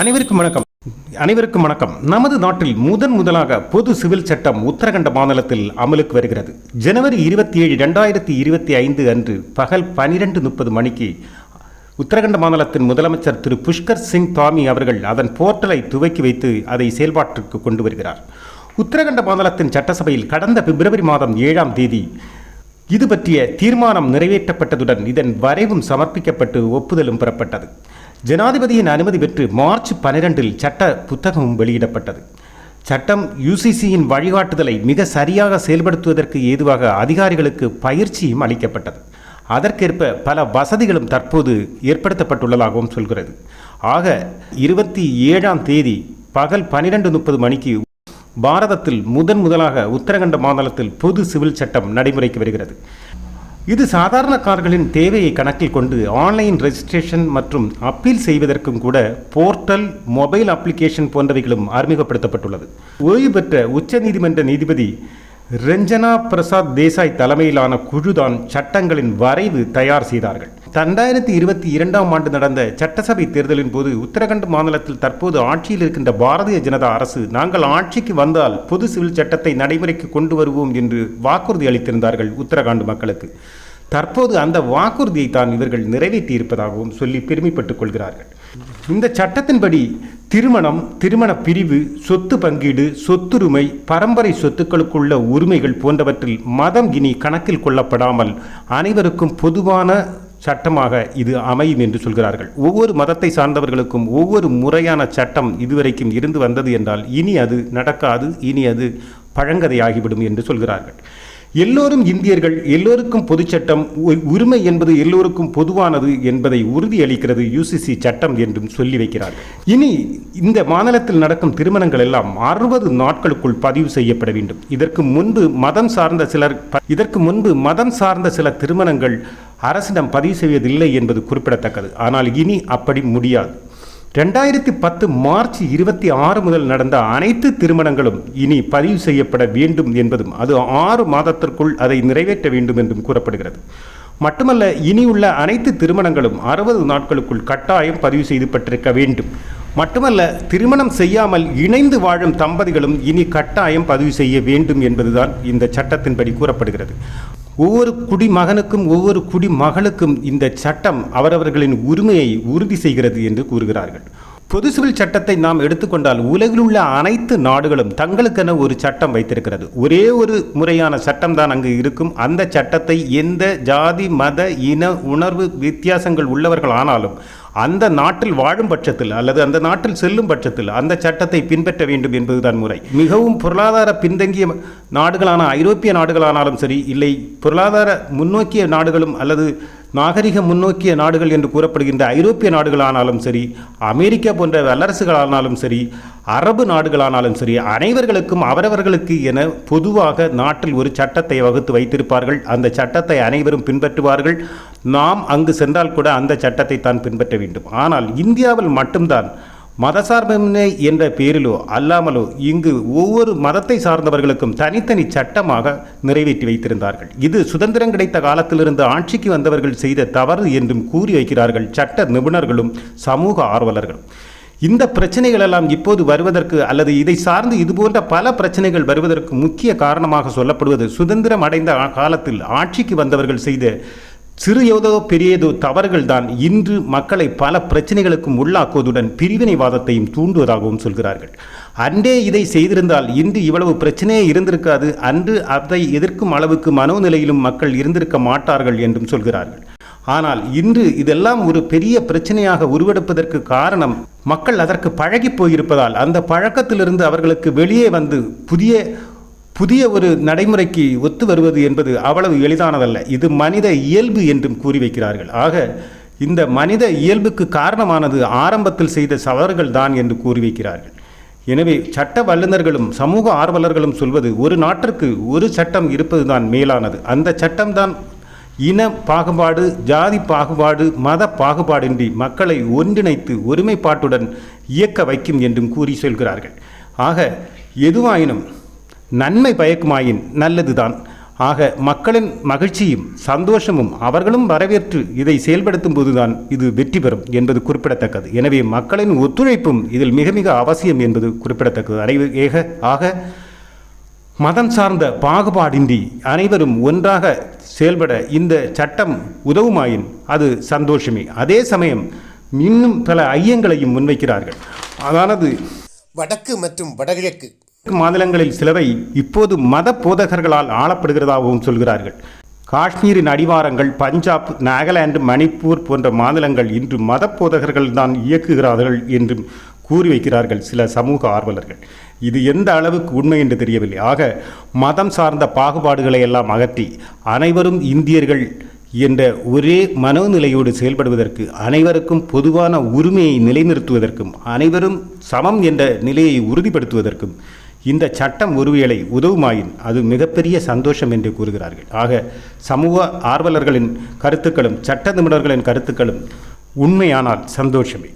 அனைவருக்கும் வணக்கம். அனைவருக்கும் வணக்கம். நமது நாட்டில் முதன் முதலாக பொது சிவில் சட்டம் உத்தரகண்ட மாநிலத்தில் அமலுக்கு வருகிறது. ஜனவரி இருபத்தி ஏழு ரெண்டாயிரத்தி இருபத்தி ஐந்து அன்று பகல் பனிரெண்டு முப்பது மணிக்கு உத்தரகண்ட மாநிலத்தின் முதலமைச்சர் திரு புஷ்கர் சிங் தாமி அவர்கள் அதன் போர்ட்டலை துவக்கி வைத்து அதை செயல்பாட்டிற்கு கொண்டு வருகிறார். உத்தரகண்ட மாநிலத்தின் சட்டசபையில் கடந்த பிப்ரவரி மாதம் ஏழாம் தேதி இது பற்றிய தீர்மானம் நிறைவேற்றப்பட்டதுடன் இதன் வரைவும் சமர்ப்பிக்கப்பட்டு ஒப்புதலும் பெறப்பட்டது. ஜனாதிபதியின் அனுமதி பெற்று மார்ச் பனிரெண்டில் சட்ட புத்தகமும் வெளியிடப்பட்டது. சட்டம் யுசிசியின் வழிகாட்டுதலை மிக சரியாக செயல்படுத்துவதற்கு ஏதுவாக அதிகாரிகளுக்கு பயிற்சியும் அளிக்கப்பட்டது. அதற்கேற்ப பல வசதிகளும் தற்போது ஏற்படுத்தப்பட்டுள்ளதாகவும் சொல்கிறது. ஆக இருபத்தி ஏழாம் தேதி பகல் பனிரெண்டு முப்பது மணிக்கு பாரதத்தில் முதன் முதலாக உத்தரகண்ட மாநிலத்தில் பொது சிவில் சட்டம் நடைமுறைக்கு வருகிறது. இது சாதாரண கார்களின் தேவையை கணக்கில் கொண்டு ஆன்லைன் ரெஜிஸ்ட்ரேஷன் மற்றும் அப்பீல் செய்வதற்கும் கூட போர்ட்டல் மொபைல் அப்ளிகேஷன் போன்றவைகளும் அறிமுகப்படுத்தப்பட்டுள்ளது. ஓய்வு பெற்ற உச்சநீதிமன்ற நீதிபதி ரஞ்சனா பிரசாத் தேசாய் தலைமையிலான குழுதான் சட்டங்களின் வரைவு தயார் செய்தார்கள். ரெண்டாயிரத்தி இருபத்தி இரண்டாம் ஆண்டு நடந்த சட்டசபை தேர்தலின் போது உத்தரகண்ட் மாநிலத்தில் தற்போது ஆட்சியில் இருக்கின்ற பாரதிய ஜனதா அரசு நாங்கள் ஆட்சிக்கு வந்தால் பொது சிவில் சட்டத்தை நடைமுறைக்கு கொண்டு வருவோம் என்று வாக்குறுதி அளித்திருந்தார்கள் உத்தரகாண்ட் மக்களுக்கு. தற்போது அந்த வாக்குறுதியை தான் இவர்கள் நிறைவேற்றியிருப்பதாகவும் சொல்லி பெருமைப்பட்டுக் கொள்கிறார்கள். இந்த சட்டத்தின்படி திருமணம் திருமண பிரிவு சொத்து பங்கீடு சொத்துரிமை பரம்பரை சொத்துக்களுக்குள்ள உரிமைகள் போன்றவற்றில் மதம் இனி கணக்கில் கொள்ளப்படாமல் அனைவருக்கும் பொதுவான சட்டமாக இது அமையும் என்று சொல்கிறார்கள். ஒவ்வொரு மதத்தை சார்ந்தவர்களுக்கும் ஒவ்வொரு முறையான சட்டம் இதுவரைக்கும் இருந்து வந்தது என்றால் இனி அது நடக்காது இனி அது பழங்கதையாகிவிடும் என்று சொல்கிறார்கள். எல்லோரும் இந்தியர்கள் எல்லோருக்கும் பொதுச்சட்டம் உரிமை என்பது எல்லோருக்கும் பொதுவானது என்பதை உறுதியளிக்கிறது யூசிசி சட்டம் என்றும் சொல்லி வைக்கிறார் இனி இந்த மாநிலத்தில் நடக்கும் திருமணங்கள் எல்லாம் அறுபது நாட்களுக்குள் பதிவு செய்யப்பட வேண்டும். இதற்கு முன்பு மதம் சார்ந்த சிலர் இதற்கு முன்பு மதம் சார்ந்த சில திருமணங்கள் அரசிடம் பதிவு செய்வதில்லை என்பது குறிப்பிடத்தக்கது. ஆனால் இனி அப்படி முடியாது. ரெண்டாயிரத்தி பத்து மார்ச் இருபத்தி ஆறு முதல் நடந்த அனைத்து திருமணங்களும் இனி பதிவு செய்யப்பட வேண்டும் என்பதும் அது ஆறு மாதத்திற்குள் அதை நிறைவேற்ற வேண்டும் என்றும் கூறப்படுகிறது. மட்டுமல்ல இனி உள்ள அனைத்து திருமணங்களும் அறுபது நாட்களுக்குள் கட்டாயம் பதிவு செய்யப்பட்டிருக்க வேண்டும். மட்டுமல்ல திருமணம் செய்யாமல் இணைந்து வாழும் தம்பதிகளும் இனி கட்டாயம் பதிவு செய்ய வேண்டும் என்பதுதான் இந்த சட்டத்தின்படி கூறப்படுகிறது. ஒவ்வொரு குடிமகனுக்கும் ஒவ்வொரு குடிமகளுக்கும் இந்த சட்டம் அவரவர்களின் உரிமையை உறுதி செய்கிறது என்று கூறுகிறார்கள். பொது சிவில் சட்டத்தை நாம் எடுத்துக்கொண்டால் உலகில் உள்ள அனைத்து நாடுகளும் தங்களுக்கென ஒரு சட்டம் வைத்திருக்கிறது. ஒரே ஒரு முறையான சட்டம் தான் அங்கு இருக்கும். அந்த சட்டத்தை எந்த ஜாதி மத இன உணர்வு வித்தியாசங்கள் உள்ளவர்கள் ஆனாலும் அந்த நாட்டில் வாழும் பட்சத்தில் அல்லது அந்த நாட்டில் செல்லும் பட்சத்தில் அந்த சட்டத்தை பின்பற்ற வேண்டும் என்பதுதான் முறை. மிகவும் பொருளாதார பின்தங்கிய நாடுகளான ஐரோப்பிய நாடுகளானாலும் சரி இல்லை பொருளாதார முன்னோக்கிய நாடுகளும் அல்லது நாகரிக முன்னோக்கிய நாடுகள் என்று கூறப்படுகின்ற ஐரோப்பிய நாடுகளானாலும் சரி அமெரிக்கா போன்ற வல்லரசுகளானாலும் சரி அரபு நாடுகளானாலும் சரி அனைவர்களுக்கும் அவரவர்களுக்கு என பொதுவாக நாட்டில் ஒரு சட்டத்தை வகுத்து வைத்திருப்பார்கள். அந்த சட்டத்தை அனைவரும் பின்பற்றுவார்கள். நாம் அங்கு சென்றால் கூட அந்த சட்டத்தை தான் பின்பற்ற வேண்டும். ஆனால் இந்தியாவில் மட்டும்தான் மதசார்பின்மை என்ற பேரிலோ அல்லாமலோ இங்கு ஒவ்வொரு மதத்தை சார்ந்தவர்களுக்கும் தனித்தனி சட்டமாக நிறைவேற்றி வைத்திருந்தார்கள். இது சுதந்திரம் கிடைத்த காலத்திலிருந்து ஆட்சிக்கு வந்தவர்கள் செய்த தவறு என்றும் கூறி வைக்கிறார்கள் சட்ட நிபுணர்களும் சமூக ஆர்வலர்களும். இந்த பிரச்சனைகள் எல்லாம் இப்போது வருவதற்கு அல்லது இதை சார்ந்து இதுபோன்ற பல பிரச்சனைகள் வருவதற்கு முக்கிய காரணமாக சொல்லப்படுவது சுதந்திரம் அடைந்த காலத்தில் ஆட்சிக்கு வந்தவர்கள் செய்த சிறு ஏதோ பெரியதோ தவறுகள் தான் இன்று மக்களை பல பிரச்சனைகளுக்கும் உள்ளாக்குவதுடன் பிரிவினைவாதத்தையும் தூண்டுவதாகவும் சொல்கிறார்கள். அன்றே இதை செய்திருந்தால் இன்று இவ்வளவு பிரச்சனையே இருந்திருக்காது அன்று அதை எதிர்க்கும் அளவுக்கு மனோநிலையிலும் மக்கள் இருந்திருக்க மாட்டார்கள் என்றும் சொல்கிறார்கள். ஆனால் இன்று இதெல்லாம் ஒரு பெரிய பிரச்சனையாக உருவெடுப்பதற்கு காரணம் மக்கள் அதற்கு பழகி போயிருப்பதால் அந்த பழக்கத்திலிருந்து அவர்களுக்கு வெளியே வந்து புதிய புதிய ஒரு நடைமுறைக்கு ஒத்து வருவது என்பது அவ்வளவு எளிதானதல்ல. இது மனித இயல்பு என்றும் கூறி வைக்கிறார்கள். ஆக இந்த மனித இயல்புக்கு காரணமானது ஆரம்பத்தில் செய்த சவர்கள் தான் என்று கூறி வைக்கிறார்கள். எனவே சட்ட வல்லுநர்களும் சமூக ஆர்வலர்களும் சொல்வது ஒரு நாட்டிற்கு ஒரு சட்டம் இருப்பதுதான் மேலானது. அந்த சட்டம்தான் இன பாகுபாடு ஜாதி பாகுபாடு மத பாகுபாடின்றி மக்களை ஒன்றிணைத்து ஒருமைப்பாட்டுடன் இயக்க வைக்கும் என்றும் கூறி சொல்கிறார்கள். ஆக எதுவாயினும் நன்மை பயக்குமாயின் நல்லதுதான். ஆக மக்களின் மகிழ்ச்சியும் சந்தோஷமும் அவர்களும் வரவேற்று இதை செயல்படுத்தும் போதுதான் இது வெற்றி பெறும் என்பது குறிப்பிடத்தக்கது. எனவே மக்களின் ஒத்துழைப்பும் இதில் மிக மிக அவசியம் என்பது குறிப்பிடத்தக்கது. அனைவ ஏக ஆக மதம் சார்ந்த பாகுபாடின்றி அனைவரும் ஒன்றாக செயல்பட இந்த சட்டம் உதவுமாயின் அது சந்தோஷமே. அதே சமயம் இன்னும் பல ஐயங்களையும் முன்வைக்கிறார்கள். அதானது வடக்கு மற்றும் வடகிழக்கு மாநிலங்களில் சிலவை இப்போது மத போதகர்களால் ஆளப்படுகிறதாகவும் சொல்கிறார்கள். காஷ்மீரின் அடிவாரங்கள் பஞ்சாப் நாகாலாந்து மணிப்பூர் போன்ற மாநிலங்கள் இன்று மத போதகர்கள் தான் இயக்குகிறார்கள் என்றும் கூறி வைக்கிறார்கள் சில சமூக ஆர்வலர்கள். இது எந்த அளவுக்கு உண்மை என்று தெரியவில்லை. ஆக மதம் சார்ந்த பாகுபாடுகளை எல்லாம் அகற்றி அனைவரும் இந்தியர்கள் என்ற ஒரே மனோநிலையோடு செயல்படுவதற்கு அனைவருக்கும் பொதுவான உரிமையை நிலைநிறுத்துவதற்கும் அனைவரும் சமம் என்ற நிலையை உறுதிப்படுத்துவதற்கும் இந்த சட்டம் ஒருவேளை உதவுமாயின் அது மிகப்பெரிய சந்தோஷம் என்று கூறுகிறார்கள். ஆக சமூக ஆர்வலர்களின் கருத்துக்களும் சட்ட நிபுணர்களின் கருத்துக்களும் உண்மையானால் சந்தோஷமே.